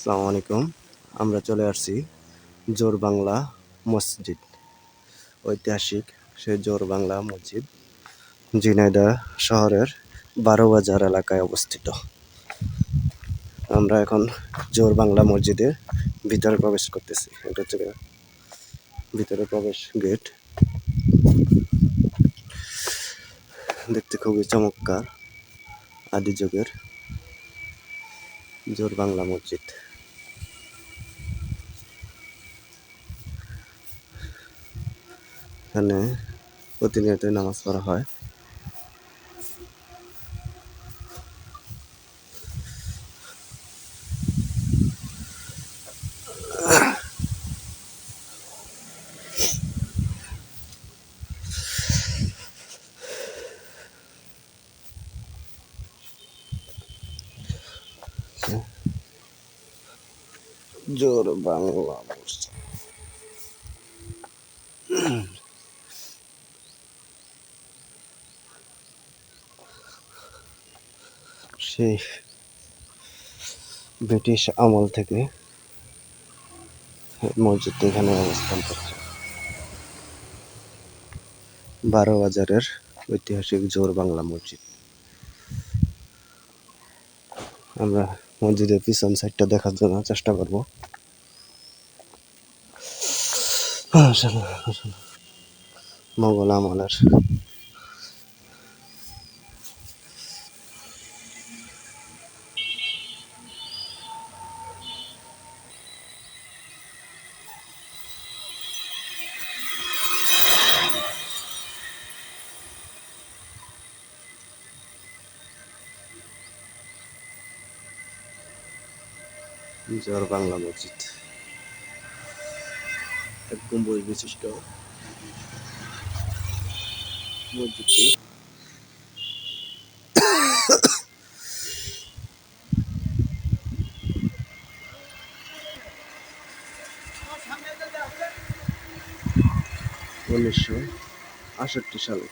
আসসালামু আলাইকুম। আমরা চলে আসছি জোর বাংলা মসজিদ। ঐতিহাসিক সেই জোর বাংলা মসজিদ ঝিনাইদহ শহরের বারো বাজার এলাকায় অবস্থিত। আমরা এখন জোর বাংলা মসজিদের ভিতরে প্রবেশ করতেছি। এটা হচ্ছে ভিতরে প্রবেশ গেট। দেখতে খুবই চমৎকার। আদি যুগের জোর বাংলা মসজিদ। এখানে প্রতিনিয়ত নামাজ পড়া হয়। জোর বাংলা মসজিদ সেই ব্রিটিশ আমল থেকে মসজিদটি এখানে অবস্থান করছে। বারো বাজারের ঐতিহাসিক জোর বাংলা মসজিদ। আমরা মসজিদের পিছন সাইডটা দেখার জন্য চেষ্টা করব। মোগল আমলের জোর বাংলা মসজিদ। এক গম্বুজ বিশিষ্ট। মসজিদটি উনিশশো আষট্টি সালে।